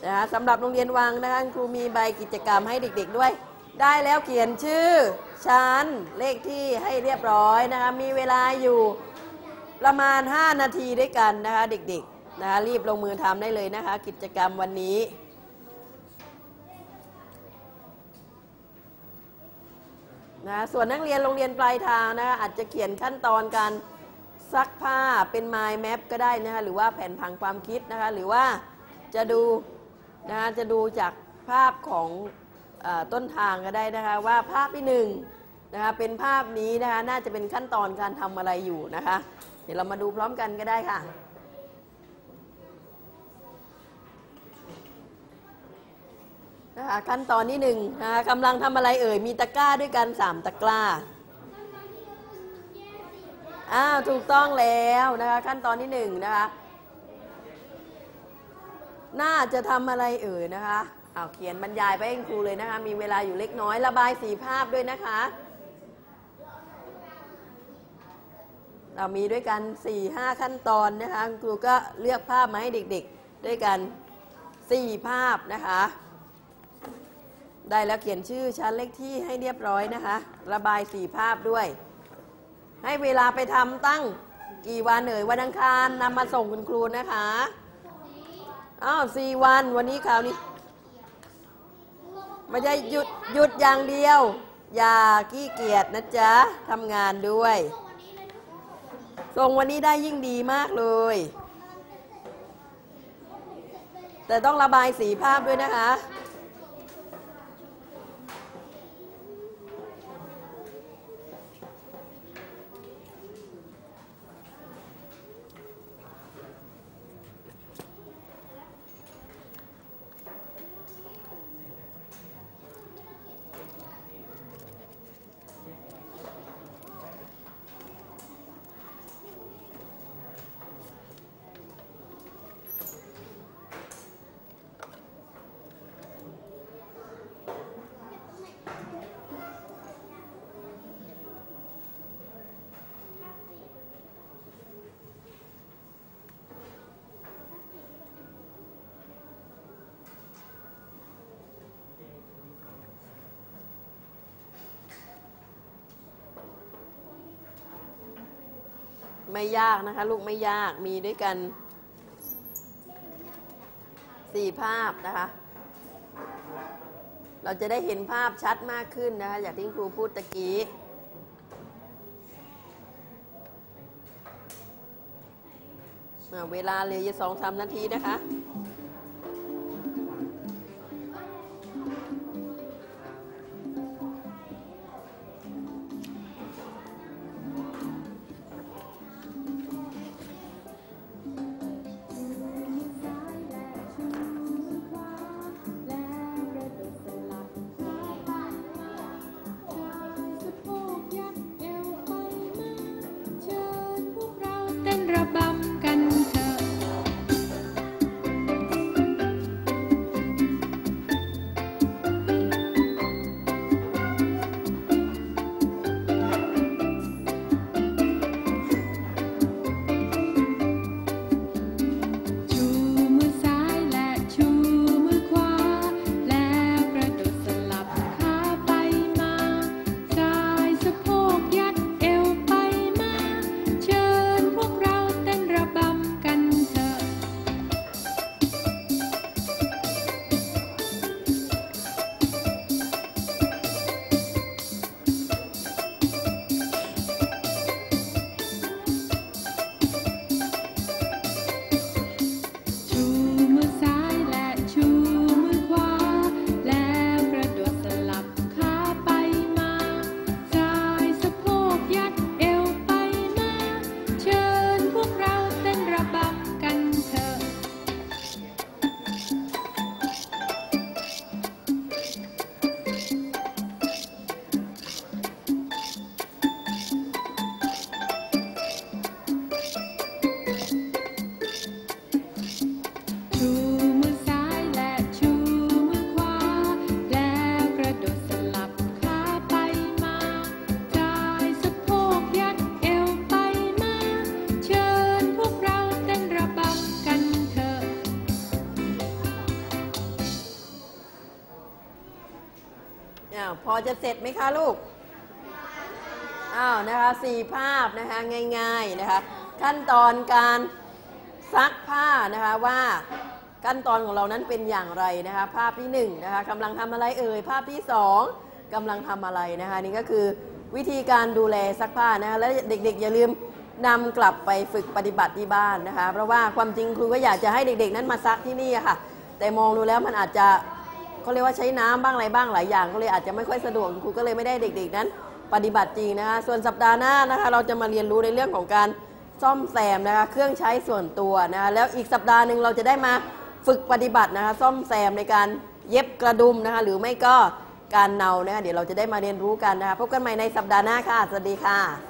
สี่ภาพนะคะสำหรับโรงเรียนวังนะคะครูมีใบกิจกรรมให้เด็กๆด้วย ได้แล้วเขียนชื่อชั้นเลขที่ให้เรียบร้อยนะคะมีเวลาอยู่ประมาณ 5 นาทีด้วยกันนะคะเด็กๆนะคะรีบลงมือทำได้เลยนะคะ กิจกรรมวันนี้นะส่วนนักเรียนโรงเรียนปลายทางนะคะอาจจะเขียนขั้นตอนการซักผ้าเป็น mind map ก็ได้นะคะหรือว่าแผนผังความคิดนะคะหรือว่าจะดู นะคะจะดูจากภาพของอต้นทางก็ได้นะคะว่าภาพที่หนึ่งนะคะเป็นภาพนี้นะคะน่าจะเป็นขั้นตอนการทำอะไรอยู่นะคะ เดี๋ยวเรามาดูพร้อมกันก็ได้ค่ะนะคะขั้นตอนที่หนึ่งนะคะกำลังทำอะไรเอ่ยมีตะกร้าด้วยกันสามตะกร้าอ้าวถูกต้องแล้วนะคะขั้นตอนที่หนึ่งนะคะ น่าจะทำอะไรเอ่ยนะคะเอาเขียนบรรยายไปให้ครูเลยนะคะ มีเวลาอยู่เล็กน้อยระบายสีภาพด้วยนะคะ เรามีด้วยกัน4ี่ห้าขั้นตอนนะคะคุณครูก็เลือกภาพมาให้เด็กๆ ด้วยกัน 4 ภาพนะคะ ได้แล้วเขียนชื่อชั้นเลขที่ให้เรียบร้อยนะคะ ระบายสีภาพด้วย ให้เวลาไปทำตั้งกี่วันเอ่ยวันอังคารนำมาส่งคุณครูนะคะ อ้าวสี่วันวันนี้คราวนี้ไม่ใช่หยุดหยุดอย่างเดียว อย่าขี้เกียจนะจ๊ะทำงานด้วยส่งวันนี้ได้ยิ่งดีมากเลย แต่ต้องระบายสีภาพด้วยนะคะ ไม่ยากนะคะ ลูกไม่ยากมีด้วยกันสี่ภาพนะคะ เราจะได้เห็นภาพชัดมากขึ้นนะคะ อย่างที่ครูพูดตะกี้เวลาเหลยสองสามนาทีนะคะ จะเสร็จไหมคะลูกอ้าวนะคะสี่ภาพนะคะง่ายๆนะคะขั้นตอนการซักผ้านะคะว่าขั้นตอนของเรานั้นเป็นอย่างไรนะคะภาพที่หนึ่งนะคะกำลังทำอะไรเอ่ยภาพที่สองกำลังทำอะไรนะคะนี่ก็คือวิธีการดูแลซักผ้านะคะและเด็กๆ อย่าลืมนำกลับไปฝึกปฏิบัติที่บ้านนะคะเพราะว่าความจริงครูก็อยากจะให้เด็กๆ นั้นมาซักที่นี่ค่ะ แต่มองดูแล้วมันอาจจะ เขาเรียกว่าใช้น้ำบ้างอะไรบ้างหลายอย่างก็เลยอาจจะไม่ค่อยสะดวกครูก็เลยไม่ได้เด็ก ๆ นั้น ปฏิบัติจริงนะคะส่วนสัปดาห์หน้านะคะ เราจะมาเรียนรู้ในเรื่องของการซ่อมแซมนะคะเครื่องใช้ส่วนตัวนะคะแล้วอีกสัปดาห์หนึ่งเราจะได้มาฝึกปฏิบัตินะคะซ่อมแซมในการเย็บกระดุมนะคะหรือไม่ก็การเนานะคะเดี๋ยวเราจะได้มาเรียนรู้กันนะคะพบกันใหม่ในสัปดาห์หน้าค่ะสวัสดีค่ะ